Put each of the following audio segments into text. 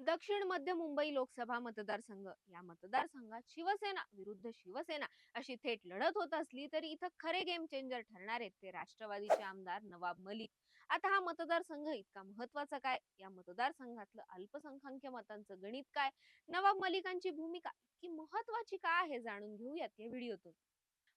दक्षिण मध्य मुंबई लोकसभा मतदारसंघ. या मतदारसंघात शिवसेना विरुद्ध शिवसेना अशी थेट लढत होत असली तरी इथं खरे गेम चेंजर ठरणार आहेत ते राष्ट्रवादीचे आमदार नवाब मलिक. आता हा मतदारसंघ इतका महत्त्वाचा काय? या मतदारसंघातलं अल्पसंख्याक मतांचं गणित काय? नवाब मलिकांची भूमिका इतकी महत्वाची का आहे जाणून घेऊयात या व्हिडिओतून.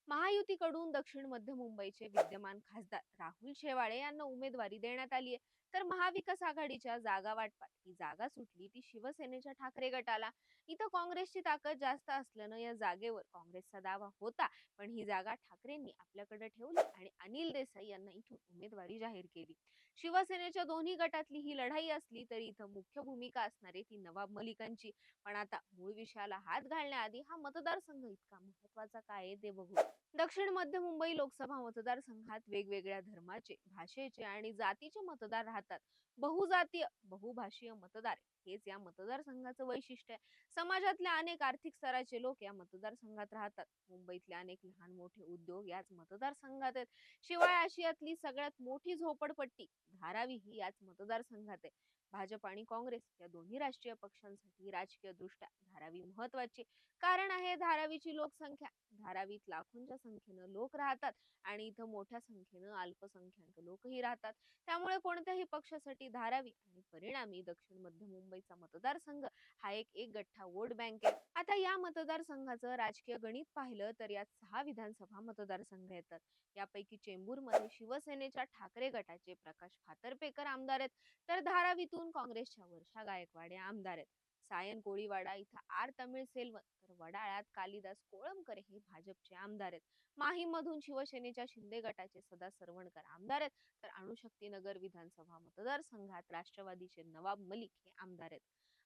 महायुतीकडून दक्षिण मध्य मुंबईचे विद्यमान खासदार राहुल शेवाळे यांना उमेदवारी देण्यात आली आहे. तर महाविकास आघाडीच्या जागा वाटपात ही जागा सुटली ती शिवसेनेच्या ठाकरे गटाला. इथं काँग्रेसची ताकद जास्त असल्यानं या जागेवर काँग्रेसचा दावा होता पण ही जागा ठाकरेंनी आपल्याकडे ठेवली आणि अनिल देसाई यांना इथून उमेदवारी जाहीर केली. शिवसेनेच्या दोन्ही गटातली ही लढाई असली तरी इथं मुख्य भूमिका असणारी ती नवाब मलिकांची. पण आता मूळ विषयाला हात घालण्याआधी हा मतदारसंघ इतका महत्त्वाचा काय ते बघू दक्षिण मध्य मुंबई लोकसभा मतदारसंघात वेगवेगळ्या धर्माचे भाषेचे आणि जातीचे मतदार राहतात. बहुजातीय बहुभाषीय मतदार हेच या मतदारसंघाचं वैशिष्ट्य आहे. समाजातल्या अनेक आर्थिक स्तराचे लोक या मतदारसंघात राहतात. मुंबईतले अनेक लहान मोठे उद्योग याच मतदारसंघात आहेत. शिवाय आशियातली सगळ्यात मोठी झोपडपट्टी धारावी ही याच मतदारसंघात आहे. भाजप आणि काँग्रेस या दोन्ही राष्ट्रीय पक्षांसाठी राजकीय दृष्ट्या धारावी महत्वाची कारण आहे धारावीची लोकसंख्या. धारावीत लाखोंच्या संख्येनं लोक राहतात आणि इथं मोठ्या संख्येनं अल्पसंख्याक लोकही राहतात. त्यामुळे कोणत्याही पक्षासाठी धारावी आणि परिणामी दक्षिण मध्य मुंबईचा मतदारसंघ हा एक एक गठ्ठा वोट बँक आहे. आता या मतदारसंघाचं राजकीय गणित पाहिलं तर यात सहा विधानसभा मतदारसंघ येतात. यापैकी चेंबूरमध्ये शिवसेनेच्या ठाकरे गटाचे प्रकाश फातर्पेकर आमदार आहेत. तर धारावीतून दोन काँग्रेसच्या? वर्षा गायकवाड या आमदार आहेत. सायन कोळीवाडा इथं आर तमिळ सेल्वन तर वडाळ्यात कालिदास कोळंबकर हे भाजपचे आमदार आहेत. माहीमधून शिवसेनेच्या शिंदे गटाचे सदा सरवणकर आमदार आहेत. तर अणुशक्तीनगर विधानसभा मतदारसंघात राष्ट्रवादीचे नवाब मलिक हे आमदार आहेत.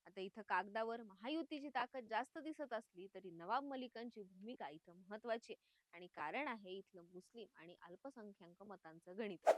आता इथं कागदावर महायुतीची ताकद जास्त दिसत असली तरी नवाब मलिकांची भूमिका इथं महत्वाची आणि कारण आहे इथलं मुस्लिम आणि अल्पसंख्याक मतांचं गणित.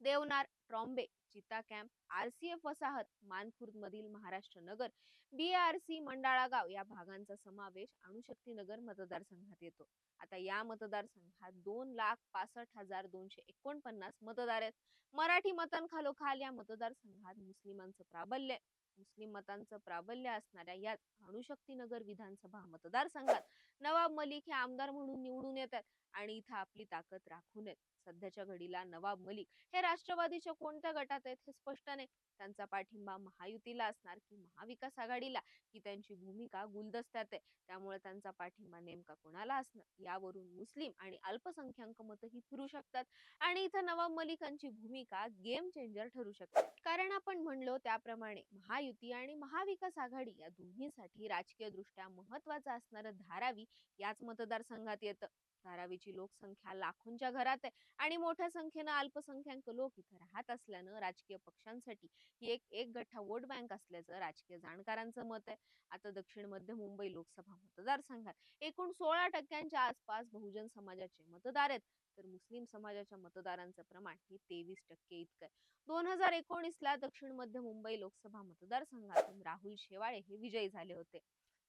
देवनार ट्रॉम्बे चिता कॅम्प आरसीएफ वसाहत मानखुर्द मधील महाराष्ट्र नगर बीआरसी मंडाळा गाव या भागांचा समावेश अणुशक्तीनगर मतदारसंघात येतो. आता या मतदारसंघात दोन लाख पासष्ट हजार दोनशे एकोणपन्नास मतदार आहेत. मराठी मतांखालोखाल या मतदारसंघात मुस्लिमांचं प्राबल्य मुस्लिम मतांचं प्राबल्य असणाऱ्या याच अणुशक्तीनगर विधानसभा मतदारसंघात नवाब मलिक हे आमदार म्हणून निवडून येतात आणि इथं आपली ताकद राखून येत. सध्याच्या घडीला नवाब मलिक हे राष्ट्रवादीच्या कोणत्या गटात आहेत हे स्पष्ट नाही. त्यांचा पाठिंबा महायुतीला असणार की महाविकास आघाडीला की त्यांची भूमिका गुलदस्त्यात आहे. त्यामुळे त्यांचा पाठिंबा नेमका कोणाला असणार? यावरून मुस्लिम आणि अल्पसंख्याक मतही फिरू शकतात आणि इथं नवाब मलिकांची भूमिका गेम चेंजर ठरू शकते. कारण आपण म्हणलो त्याप्रमाणे महायुती आणि महाविकास आघाडी या दोन्हीसाठी राजकीय दृष्ट्या महत्वाचं असणारं धारावी याच मतदारसंघात येतं. धारावीची लोकसंख्या लाखोंच्या घरात आहे. आणि मोठ्या संख्येनं अल्पसंख्याक लोक इथं राहत असल्यानं राजकीय पक्षांसाठी ही एक एक गठ्ठा वोट बँक असल्याचं राजकीय जाणकारांचं मत आहे. आता दक्षिण मध्य मुंबई लोकसभा मतदारसंघात एकूण सोळा टक्क्यांच्या आसपास बहुजन समाजाचे मतदार आहेत. तर मुस्लिम समाजाच्या मतदारांचं प्रमाण हे तेवीस टक्के इतकं आहे. दोन हजार एकोणीस ला दक्षिण मध्य मुंबई लोकसभा मतदारसंघातून राहुल शेवाळे हे विजयी झाले होते.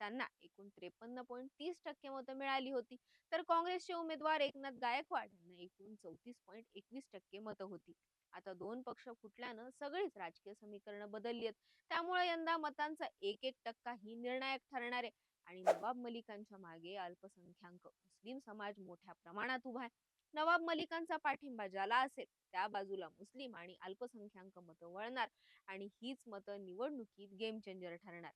त्यांना एकूण त्रेपन्न पॉईंट तीस टक्के मतं मिळाली होती. तर काँग्रेसचे उमेदवार एकनाथ गायकवाड यांना एकूण चौतीस पॉईंट एकवीस टक्के मतं होती. आता दोन पक्ष फुटल्यानं सगळीच राजकीय समीकरणं बदलली आहेत. त्यामुळे यंदा मतांचा एक एक टक्का ही निर्णायक ठरणार आहे. आणि नवाब मलिकांच्या मागे अल्पसंख्याक मुस्लिम समाज मोठ्या प्रमाणात उभा आहे. नवाब मलिकांचा पाठिंबा ज्याला असेल त्या बाजूला मुस्लिम आणि अल्पसंख्याक मतं वळणार आणि हीच मतं निवडणुकीत गेम चेंजर ठरणार.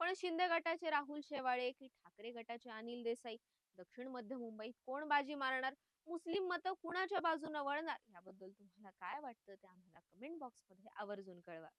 पण शिंदे गटाचे राहुल शेवाळे की ठाकरे गटाचे अनिल देसाई? दक्षिण मध्य मुंबईत कोण बाजी मारणार? मुस्लिम मतं कुणाच्या बाजूने वळणार? याबद्दल तुम्हाला काय वाटतं ते आम्हाला कमेंट बॉक्समध्ये आवर्जून कळवा.